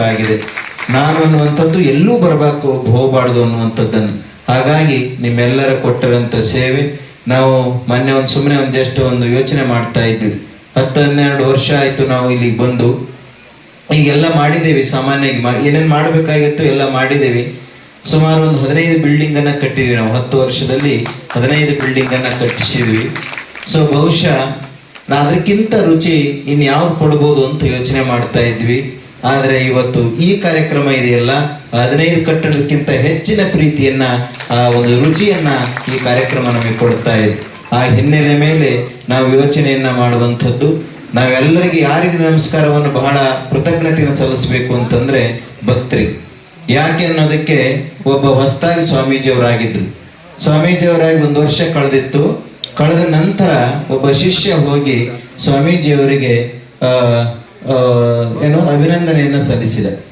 ಆಗಿದೆ. ನಾನು ಅನ್ನುವಂಥದ್ದು ಎಲ್ಲೂ ಬರಬೇಕು, ಹೋಗಬಾರ್ದು ಅನ್ನುವಂಥದ್ದನ್ನು. ಹಾಗಾಗಿ ನಿಮ್ಮೆಲ್ಲರ ಕೊಟ್ಟಿರೋಂಥ ಸೇವೆ, ನಾವು ಮೊನ್ನೆ ಒಂದು ಸುಮ್ಮನೆ ಒಂದಷ್ಟು ಒಂದು ಯೋಚನೆ ಮಾಡ್ತಾ ಇದ್ವಿ ಹತ್ತು ಹನ್ನೆರಡು ವರ್ಷ ಆಯ್ತು ನಾವು ಇಲ್ಲಿಗೆ ಬಂದು. ಈಗೆಲ್ಲ ಮಾಡಿದ್ದೇವೆ, ಸಾಮಾನ್ಯವಾಗಿ ಮಾ- ಏನೇನು ಮಾಡಬೇಕಾಗಿತ್ತು ಎಲ್ಲ ಮಾಡಿದ್ದೇವೆ. ಸುಮಾರು ಒಂದು ಹದಿನೈದು ಬಿಲ್ಡಿಂಗನ್ನು ಕಟ್ಟಿದ್ವಿ ನಾವು. ಹತ್ತು ವರ್ಷದಲ್ಲಿ ಹದಿನೈದು ಬಿಲ್ಡಿಂಗ್ ಅನ್ನ ಕಟ್ಟಿಸಿದ್ವಿ. ಸೊ ಬಹುಶಃ ನಾ ಅದಕ್ಕಿಂತ ರುಚಿ ಇನ್ಯಾವ್ದು ಕೊಡ್ಬೋದು ಅಂತ ಯೋಚನೆ ಮಾಡ್ತಾ ಇದ್ವಿ. ಆದ್ರೆ ಇವತ್ತು ಈ ಕಾರ್ಯಕ್ರಮ ಇದೆಯಲ್ಲ? ಹದಿನೈದು ಕಟ್ಟಡಕ್ಕಿಂತ ಹೆಚ್ಚಿನ ಪ್ರೀತಿಯನ್ನ, ಆ ಒಂದು ರುಚಿಯನ್ನ ಈ ಕಾರ್ಯಕ್ರಮ ನಮಗೆ ಕೊಡ್ತಾ ಇದೆ. ಆ ಹಿನ್ನೆಲೆ ಮೇಲೆ ನಾವು ಯೋಚನೆಯನ್ನ ಮಾಡುವಂಥದ್ದು, ನಾವೆಲ್ಲರಿಗೆ ಯಾರಿಗೆ ನಮಸ್ಕಾರವನ್ನು ಬಹಳ ಕೃತಜ್ಞತೆಯನ್ನು ಸಲ್ಲಿಸಬೇಕು ಅಂತಂದ್ರೆ ಭಕ್ತರಿಗೆ ಯಾಕೆ ಅನ್ನೋದಕ್ಕೆ ಒಬ್ಬ ಹೊಸದಾಗಿ ಸ್ವಾಮೀಜಿಯವರಾಗಿದ್ದರು ಸ್ವಾಮೀಜಿಯವರಾಗಿ ಒಂದು ವರ್ಷ ಕಳೆದಿತ್ತು. ಕಳೆದ ನಂತರ ಒಬ್ಬ ಶಿಷ್ಯ ಹೋಗಿ ಸ್ವಾಮೀಜಿಯವರಿಗೆ ಏನು ಅಭಿನಂದನೆಯನ್ನು ಸಲ್ಲಿಸಿದೆ.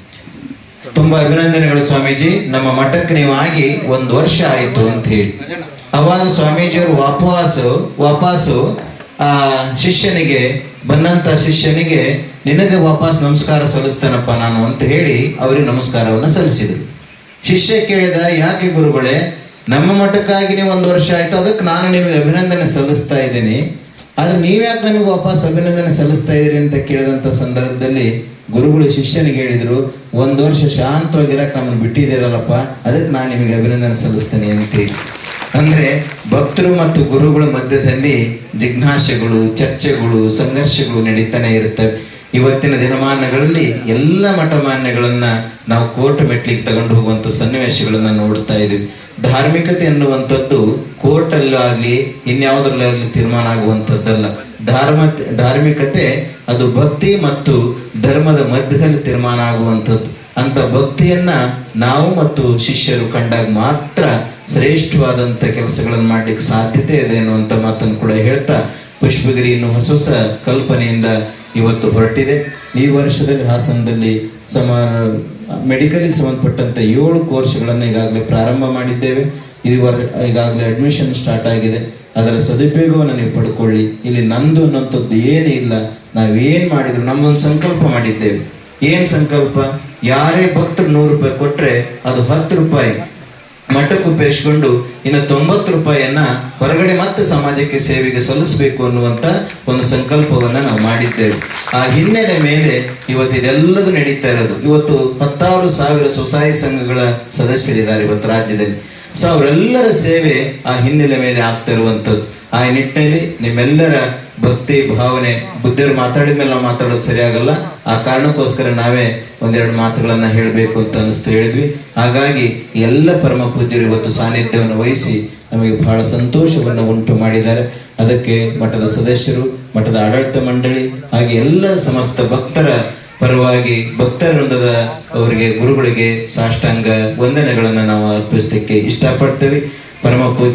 ತುಂಬಾ ಅಭಿನಂದನೆಗಳು ಸ್ವಾಮೀಜಿ. ನಮ್ಮ ಮಠಕ್ಕೆ ನೀವು ಆಗಿ ಒಂದು ವರ್ಷ ಆಯಿತು ಅಂತ ಹೇಳಿ. ಅವಾಗ ಸ್ವಾಮೀಜಿಯವರು ವಾಪಸ್ಸು ವಾಪಸ್ಸು ಆ, ಶಿಷ್ಯನಿಗೆ, ಬಂದಂತ ಶಿಷ್ಯನಿಗೆ, ನಿನಗೆ ವಾಪಸ್ ನಮಸ್ಕಾರ ಸಲ್ಲಿಸ್ತೇನಪ್ಪ ನಾನು ಅಂತ ಹೇಳಿ ಅವರಿಗೆ ನಮಸ್ಕಾರವನ್ನು ಸಲ್ಲಿಸಿದರು. ಶಿಷ್ಯ ಕೇಳಿದ, ಯಾಕೆ ಗುರುಗಳೇ, ನಮ್ಮ ಮಠಕ್ಕಾಗಿ ನೀವು ಒಂದು ವರ್ಷ ಆಯ್ತು, ಅದಕ್ಕೆ ನಾನು ನಿಮಗೆ ಅಭಿನಂದನೆ ಸಲ್ಲಿಸ್ತಾ ಇದ್ದೀನಿ. ಆದ್ರೆ ನೀವ್ಯಾಕೆ ನಮಗೆ ವಾಪಸ್ ಅಭಿನಂದನೆ ಸಲ್ಲಿಸ್ತಾ ಇದ್ದೀರಿ ಅಂತ ಕೇಳಿದಂತ ಸಂದರ್ಭದಲ್ಲಿ ಗುರುಗಳು ಶಿಷ್ಯನಿಗೆ ಹೇಳಿದ್ರು, ಒಂದು ವರ್ಷ ಶಾಂತವಾಗಿರಕ್ ನಮ್ಮನ್ನು ಬಿಟ್ಟಿದ್ದೀರಲ್ಲಪ್ಪ, ಅದಕ್ಕೆ ನಾನು ನಿಮಗೆ ಅಭಿನಂದನೆ ಸಲ್ಲಿಸ್ತೇನೆ ಅಂತ. ಅಂದ್ರೆ ಭಕ್ತರು ಮತ್ತು ಗುರುಗಳ ಮಧ್ಯದಲ್ಲಿ ಜಿಜ್ಞಾಸೆಗಳು, ಚರ್ಚೆಗಳು, ಸಂಘರ್ಷಗಳು ನಡೀತಾನೆ ಇರುತ್ತವೆ ಇವತ್ತಿನ ದಿನಮಾನಗಳಲ್ಲಿ ಎಲ್ಲ ಮಠಮಾನ್ಯಗಳನ್ನ ನಾವು ಕೋರ್ಟ್ ಮೆಟ್ಲಿಗೆ ತಗೊಂಡು ಹೋಗುವಂತ ಸನ್ನಿವೇಶಗಳನ್ನ ನೋಡ್ತಾ ಇದ್ದೀವಿ. ಧಾರ್ಮಿಕತೆ ಎನ್ನುವಂಥದ್ದು ಕೋರ್ಟ್ ಇನ್ಯಾವುದ್ರಲ್ಲೂ ಆಗ್ಲಿ ತೀರ್ಮಾನ ಆಗುವಂಥದ್ದಲ್ಲ. ಧಾರ್ಮ, ಧಾರ್ಮಿಕತೆ ಅದು ಭಕ್ತಿ ಮತ್ತು ಧರ್ಮದ ಮಧ್ಯದಲ್ಲಿ ತೀರ್ಮಾನ ಆಗುವಂಥದ್ದು. ಅಂತ ಭಕ್ತಿಯನ್ನ ನಾವು ಮತ್ತು ಶಿಷ್ಯರು ಕಂಡಾಗ ಮಾತ್ರ ಶ್ರೇಷ್ಠವಾದಂತ ಕೆಲಸಗಳನ್ನು ಮಾಡ್ಲಿಕ್ಕೆ ಸಾಧ್ಯತೆ ಇದೆ ಅನ್ನುವಂತ ಮಾತನ್ನು ಕೂಡ ಹೇಳ್ತಾ ಪುಷ್ಪಗಿರಿ ಹೊಸ ಹೊಸ ಕಲ್ಪನೆಯಿಂದ ಇವತ್ತು ಹೊರಟಿದೆ. ಈ ವರ್ಷದಲ್ಲಿ ಹಾಸನದಲ್ಲಿ ಸುಮಾರು ಮೆಡಿಕಲಿಗೆ ಸಂಬಂಧಪಟ್ಟಂತ ಏಳು ಕೋರ್ಸ್ಗಳನ್ನು ಈಗಾಗಲೇ ಪ್ರಾರಂಭ ಮಾಡಿದ್ದೇವೆ. ಇದುವರೆ, ಈಗಾಗಲೇ ಅಡ್ಮಿಷನ್ ಸ್ಟಾರ್ಟ್ ಆಗಿದೆ. ಅದರ ಸದುಪಯೋಗವನ್ನು ನೀವು ಪಡ್ಕೊಳ್ಳಿ. ಇಲ್ಲಿ ನಂದು ಅನ್ನೋಂಥದ್ದು ಏನೂ ಇಲ್ಲ, ನಾವೇನ್ ಮಾಡಿದ್ರು ನಮ್ಮೊಂದು ಸಂಕಲ್ಪ ಮಾಡಿದ್ದೇವೆ. ಏನು ಸಂಕಲ್ಪ? ಯಾರೇ ಭಕ್ತರು ನೂರು ರೂಪಾಯಿ ಕೊಟ್ಟರೆ ಅದು ಹತ್ತು ರೂಪಾಯಿ. ಮಠಕ್ಕೆ ಉಪಯೋಗಿಸ್ಕೊಂಡು ಇನ್ನು ತೊಂಬತ್ತು ರೂಪಾಯಿಯನ್ನ ಹೊರಗಡೆ ಮತ್ತೆ ಸಮಾಜಕ್ಕೆ ಸೇವೆಗೆ ಸಲ್ಲಿಸಬೇಕು ಅನ್ನುವಂತ ಒಂದು ಸಂಕಲ್ಪವನ್ನ ನಾವು ಮಾಡಿದ್ದೇವೆ. ಆ ಹಿನ್ನೆಲೆ ಮೇಲೆ ಇವತ್ತು ಇದೆಲ್ಲದೂ ನಡೀತಾ ಇರೋದು. ಇವತ್ತು ಹತ್ತಾರು ಸಾವಿರ ಸ್ವಸಹಾಯ ಸಂಘಗಳ ಸದಸ್ಯರಿದ್ದಾರೆ ಇವತ್ತು ರಾಜ್ಯದಲ್ಲಿ. ಸೊ ಅವರೆಲ್ಲರ ಸೇವೆ ಆ ಹಿನ್ನೆಲೆ ಮೇಲೆ ಆಗ್ತಾ ಇರುವಂಥದ್ದು. ಆ ನಿಟ್ಟಿನಲ್ಲಿ ನಿಮ್ಮೆಲ್ಲರ ಭಕ್ತಿ ಭಾವನೆ, ಬುದ್ಧಿಯವ್ರು ಮಾತಾಡಿದ ಮೇಲೆ ನಾವು ಮಾತಾಡೋದು ಸರಿಯಾಗಲ್ಲ. ಆ ಕಾರಣಕ್ಕೋಸ್ಕರ ನಾವೇ ಒಂದೆರಡು ಮಾತುಗಳನ್ನ ಹೇಳಬೇಕು ಅಂತ ಅನಿಸ್ತು ಹೇಳಿದ್ವಿ. ಹಾಗಾಗಿ ಎಲ್ಲ ಪರಮ ಪೂಜ್ಯರು ಇವತ್ತು ಸಾನ್ನಿಧ್ಯವನ್ನು ವಹಿಸಿ ನಮಗೆ ಬಹಳ ಸಂತೋಷವನ್ನು ಉಂಟು ಮಾಡಿದ್ದಾರೆ. ಅದಕ್ಕೆ ಮಠದ ಸದಸ್ಯರು, ಮಠದ ಆಡಳಿತ ಮಂಡಳಿ ಹಾಗೆ ಎಲ್ಲ ಸಮಸ್ತ ಭಕ್ತರ ಪರವಾಗಿ ಭಕ್ತರ ವೃಂದದ ಅವರಿಗೆ, ಗುರುಗಳಿಗೆ ಸಾಷ್ಟಾಂಗ ವಂದನೆಗಳನ್ನು ನಾವು ಅರ್ಪಿಸಲಿಕ್ಕೆ ಇಷ್ಟಪಡ್ತೇವೆ. ಪರಮ